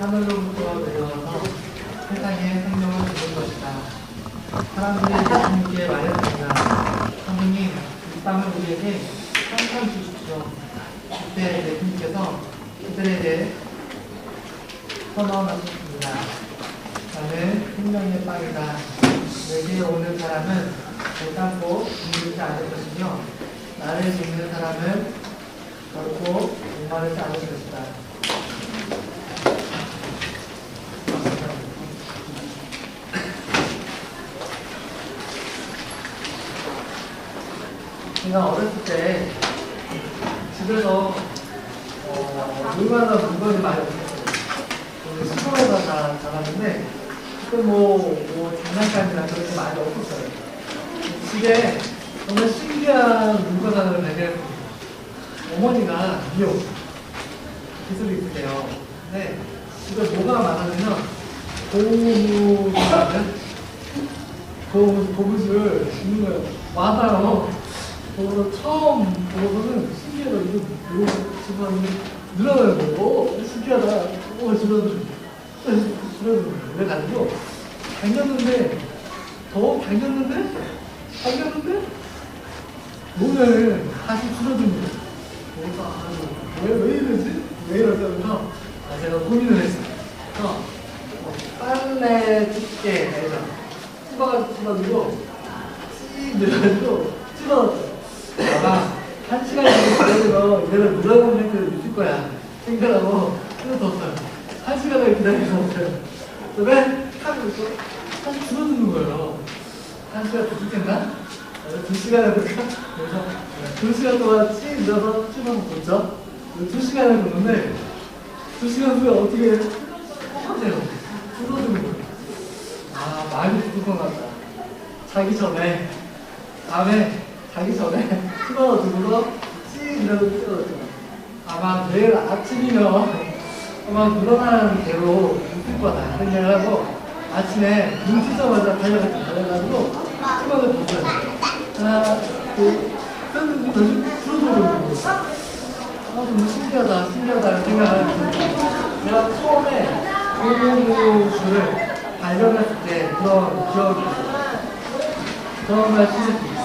하늘로부터 내려와서 세상에 생명을 주는 것이다. 사람들이 예수님께 말했습니다. 선생님, 이 땅을 우리에게 항상 주십시오. 그때 예수님께서 그들에게 선언하셨습니다. 나는 생명의 빵이다. 내게 오는 사람은 결단코 죽지 않을 것이며 나를 믿는 사람은 결코 목마르지 않을 것이다. 제가 어렸을 때 집에서 어, 물마다 물건이 많이 없었어요. 그 시골에서 자, 자랐는데 그때 뭐, 뭐 장난감이나 그런 게 많이 없었어요. 집에 정말 신기한 물건 하나를 발견했습니다. 어머니가 미용 기술이 있으세요. 근데 집에 뭐가 많았냐면 고무라는 고무 고무줄 주는 거예요. 많아요. 그거 처음 보고서는 신기하다. 이거 이거 집안 늘어나는 거. 오 신기하다. 오 줄어들 줄어들 그래가지고 당겼는데 더 당겼는데 당겼는데 몸을 다시 줄어든 거예요. 그래서 아, 왜, 왜 이러지? 왜 이러지? 하면서 아, 제가 고민을. 그래서 어, 빨래 집게 알죠? 찝어가지고 찝어가지고 씩 늘어가지고 찝어놨어요. 아마 한 시간 정도 기다리면 이대로 늘어나는 멘트를 있을 거야. 생각하고 끊어뒀어요. 한 시간을 기다리셨어요. 그다음에 하고 있어. 다시 줄어드는 거예요. 한 시간 더 죽겠나? 두 시간을 볼까? 그래서 두 시간 동안 씩 늘어서 찝어서 뒀죠. 두 시간을 뒀는데 두 시간 후에 어떻게 하세요? 줄어드는 거예요. 아 많이 같다. 자기 전에 밤에 자기 전에 씩 늘어서 찝어뒀죠. 아마 내일 아침이면 아마 늘어나는 대로 있을 거다 생각을 하고 아침에 눈 뜨자마자 달려갔죠. 달려가지고 찝어서 뒀어요. 하나, 둘, 셋, 넷, 줄어들고 있는 거예요. 아, 너무 신기하다, 신기하다 생각을 했는데 제가 처음에 고무줄을 발견했을 때 그런 기억이 있어요. 그런 말씀드립니다.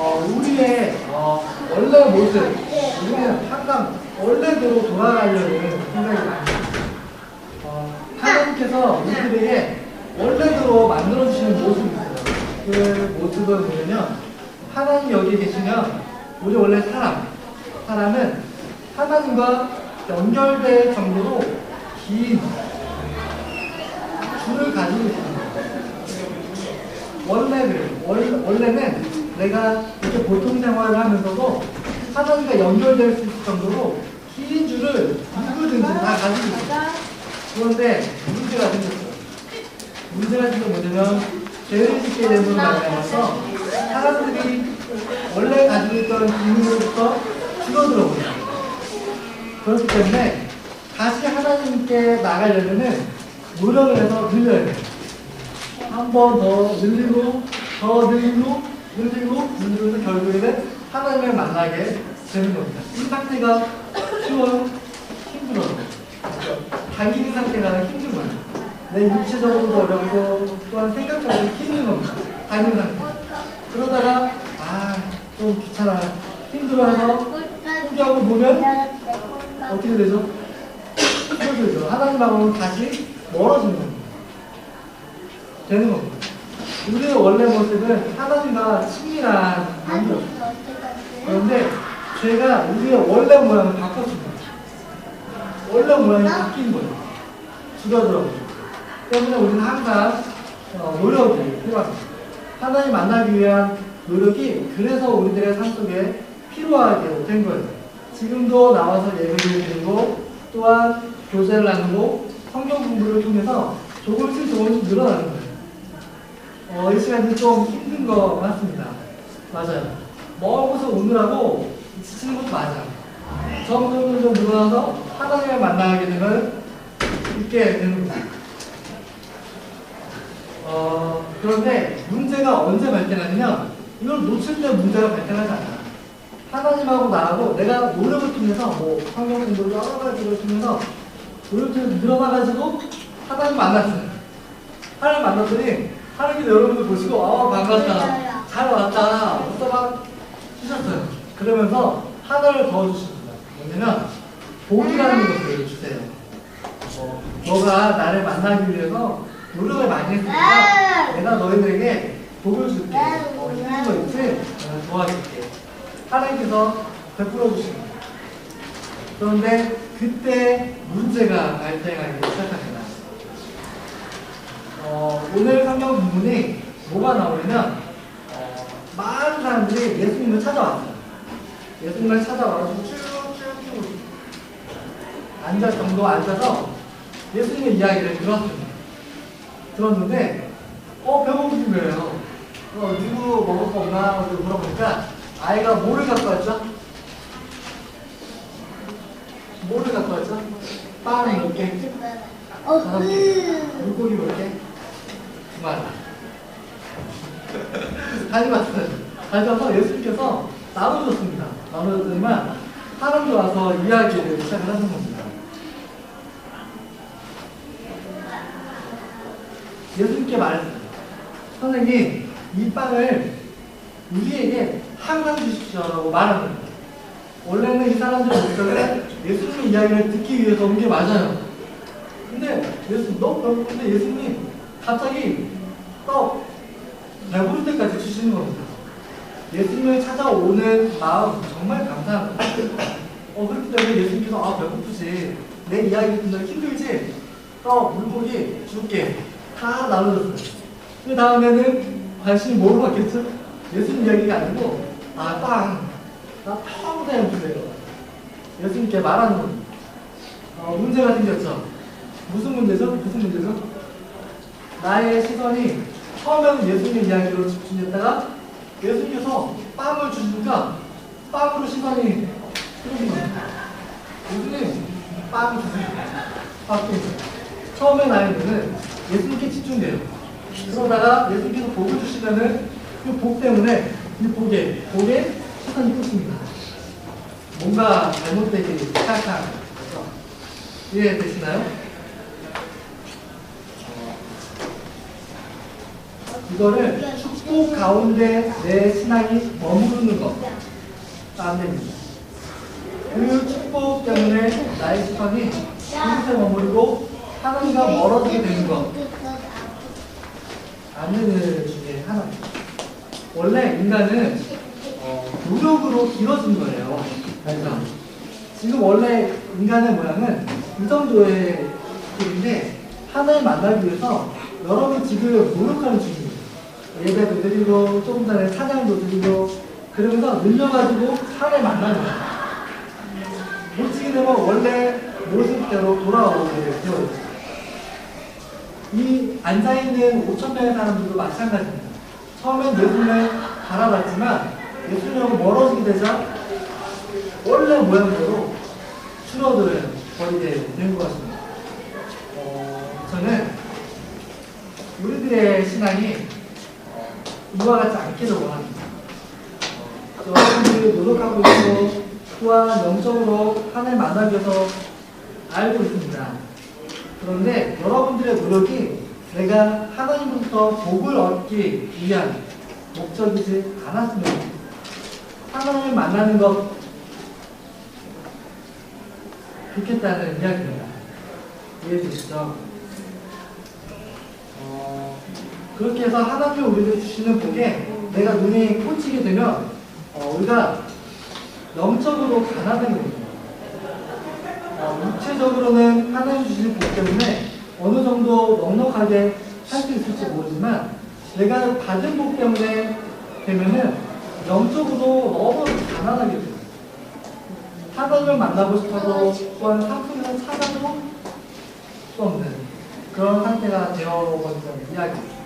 어, 우리의 어, 원래 모습, 우리는 항상 원래대로 돌아가려는 생각이 많이. 어, 하나님께서 우리들에게 원래대로 만들어주시는 모습이 있어요. 그 모습은 뭐냐면, 하나님 여기 계시면, 우리 원래 사람, 사람은 하나님과 연결될 정도로 긴 줄을 가지고 있습니다. 원래는, 원, 원래는 내가 이렇게 보통 생활을 하면서도 하나님과 연결될 수 있을 정도로 긴 줄을 누구든지 다 가지고 있어요. 그런데 문제가 생겼어요. 문제가 생긴 뭐냐면 죄를 짓게 됨으로 말미암아서 사람들이 원래 가지고 있던 기능으로부터 줄어들어 버려요. 그렇기 때문에 다시 하나님께 나가려면은 노력을 해서 늘려야 돼요. 한 번 더 늘리고 더 늘리고 늘리고 늘리면서 결국에는 하나님을 만나게 되는 겁니다. 이 상태가 쉬워요? 힘들어요. 당기는 상태가 힘든 거예요. 내 육체적으로도 어렵고 또한 생각적으로 힘든 겁니다. 당기는 상태. 그러다가 아 좀 귀찮아 힘들어해서 포기하고 보면 어떻게 되죠? 힘들죠. 하나님하고는 다시 멀어지는 겁니다. 되는 겁니다. 우리의 원래 모습은 하나님과 친밀한 관계였어요. 그런데 죄가 우리의 원래 모양을 바꿨습니다. 원래 모양이 바뀐 거예요. 줄어들어 버려요. 때문에 우리는 항상 어, 노력이 필요합니다. 하나님 만나기 위한 노력이 그래서 우리들의 삶 속에 필요하게 된 거예요. 지금도 나와서 예배를 드리고 또한 교제를 나누고 성경 공부를 통해서 조금씩 조금씩 늘어나는 거예요. 어, 이 시간이 좀 힘든 거 맞습니다. 맞아요. 먹어서 오느라고 지치는 것도 맞아요. 점점 좀 늘어나서 하나님을 만나게 되면 있게 되는 거예요. 어, 그런데 문제가 언제 발생하냐면 이걸 놓칠 때 문제가 발생하지 않아요. 하나님하고 나하고 내가 노력을 통해서 뭐 성경 공부를 여러 가지를 통해서 이렇게 늘어나가지고 하나님 만났어요. 하나님 만났더니 하나님이 여러분들 보시고 아 반갑다 잘 왔다 웃어 막 주셨어요. 그러면서 하나를 더 주십니다. 뭐냐면 복이라는 것을 주세요. 어, 너가 나를 만나기 위해서 노력을 많이 했으니까 내가 너희들에게 복을 줄게. 어, 힘든 거 있지? 내가 도와줄게. 하나님께서 베풀어 주십니다. 그런데 그때 문제가 발생하기 시작합니다. 어, 오늘 성경 본문이 뭐가 나오냐면 어, 많은 사람들이 예수님을 찾아왔어요. 예수님을 찾아와가지고 쭉쭉쭉 앉아 정도 앉아서 예수님의 이야기를 들었습니다. 들었는데 어 배고프신 거예요. 어, 누구 먹을 거 없나 하고 물어보니까 아이가 뭐를 갖고 왔죠? 뭐를 갖고 왔죠? 빵 몇 개, 개, 물고기 몇 개, 두 마리. 가져갔어요. 가져서 예수님께서 나눠줬습니다. 나눠줬더니만 사람들 와서 이야기를 시작을 하는 겁니다. 예수님께 말했어요. 선생님, 이 빵을 우리에게 항상 주십시오라고 말하는 거예요. 원래는 이 사람들 목적은 예수님 이야기를 듣기 위해서 온 게 맞아요. 근데 예수 너무 배고픈데 예수님 갑자기 떡 배부를 때까지 주시는 겁니다. 예수님을 찾아오는 마음 정말 감사합니다. 어 그렇기 때문에 예수님께서 아 배고프지 내 이야기 듣는 힘들지 떡 물고기 줄게 다 나눠줬어요. 그 다음에는 관심이 뭐로 바뀌었죠? 예수님 이야기가 아니고 아빵 나 평생 주세요. 예수님께 말하는 겁니다. 어, 문제가 생겼죠. 무슨 문제죠? 무슨 문제죠? 나의 시선이 처음에는 예수님 이야기로 집중했다가 예수님께서 빵을 주시니까 빵으로 시선이 흐르는 겁니다. 예수님 빵 주세요. 빵 주세요. 처음에 나에는 예수님께 집중돼요. 그러다가 예수님께서 복을 주시면은 그 복 때문에 이 복에 복에 시선이 꽂힙니다. 뭔가 잘못되기 시작한 거죠. 이해되시나요? 이거를 축복 가운데 내 신앙이 머무르는 것. 안 됩니다. 그 축복 때문에 나의 시선이 그곳에 머무르고 하나님과 멀어지게 되는 것. 안 되는 중에 하나입니다. 원래 인간은 어, 노력으로 길어진 거예요. 그래서 지금 원래 인간의 모양은 이 정도의 길인데 하나님 만나기 위해서 여러분 지금 노력하는 중이에요. 예배도 드리고 조금 전에 찬양도 드리고 그러면서 늘려가지고 하나님 만나는 거예요. 놓치게 되면 원래 모습대로 돌아오게 되어 있어요. 이 앉아있는 5천 명의 사람들도 마찬가지입니다. 처음엔 예수님을 바라봤지만 예수님하고 멀어지게 되자 원래 모양대로 줄어들 버리게 된것 같습니다. 어, 저는 우리들의 신앙이 어, 이와 같지 않기를 원합니다. 어, 여러분들이 노력하고 있고 또한 영적으로 만나기 위해서 알고 있습니다. 그런데 여러분들의 노력이 내가 하나님부터 복을 얻기 위한 목적이지 않았으면 합니다. 하나님을 만나는 것 좋겠다는 이야기입니다. 이해되시죠? 그렇게 해서 하나님이 우리에게 주시는 복에 내가 눈이 꽂히게 되면 어, 우리가 영적으로 가난한 겁니다. 어, 육체적으로는 하나님 주시는 복 때문에 어느 정도 넉넉하게 할수 있을지 모르지만 내가 받은 복 때문에 되면은 영적으로 너무 가난하게 돼요. 하나님을 만나고 싶어도 또한 상품을 찾아도 수 없는 그런 상태가 되어버린다는 이야기.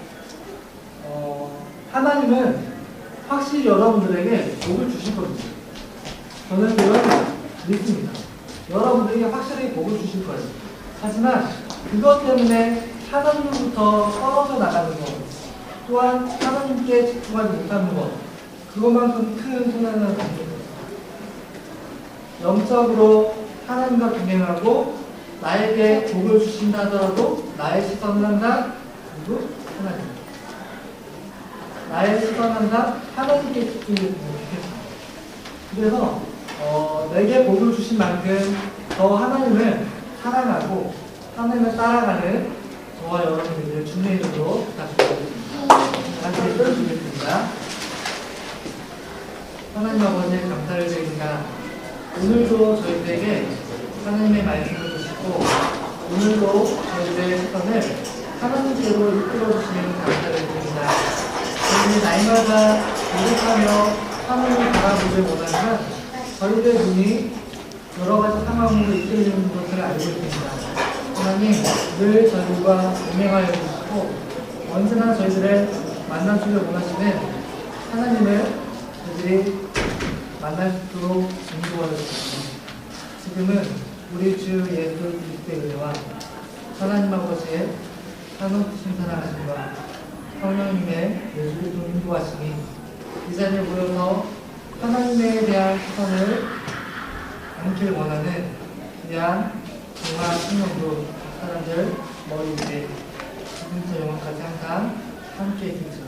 어, 하나님은 확실히 여러분들에게 복을 주실 겁니다. 저는 그걸 믿습니다. 여러분들에게 확실히 복을 주실 거예요. 하지만 그것 때문에 하나님으로부터 떨어져 나가는 것, 또한 하나님께 집중하지 못하는 것, 그것만큼 큰 손해는 아닙니다. 영적으로 하나님과 동행하고 나에게 복을 주신다 하더라도 나의 시선은 항상 누구? 하나님. 나의 항상 하나님께 집중해주는. 그래서 어, 내게 복을 주신 만큼 더 하나님을 사랑하고 하나님을 따라가는 저와 여러분들을 주님의 이름으로 부탁드리겠습니다. 같이 읽어주겠습니다. 하나님 아버지의 감사를 드립니다. 오늘도 저희들에게 하나님의 말씀을 주시고 오늘도 저희들의 시선을 하나님께로 이끌어 주시는 감사를 드립니다. 저희는 날마다 노력하며 하나님을 바라보길 원하지만 저희들의 눈이 여러 가지 상황으로 이끌리는 것을 알고 있습니다. 하나님 늘 저희들과 동행하여 주시고 언제나 저희들을 만나주길 원하시는 하나님을 저희들이 만날 수 있도록 인도하여 주시고 지금은 우리 주 예수 그리스도의 은혜와 하나님 아버지의 한없으신 사랑하심과 성령님의 예수를 인도하심이 이 자리에 모여서 하나님에 대한 시선을 담길 원하는 귀한 중화 신령도 사람들 머리 위에 지금부터 영원까지 항상 함께 있을지어다.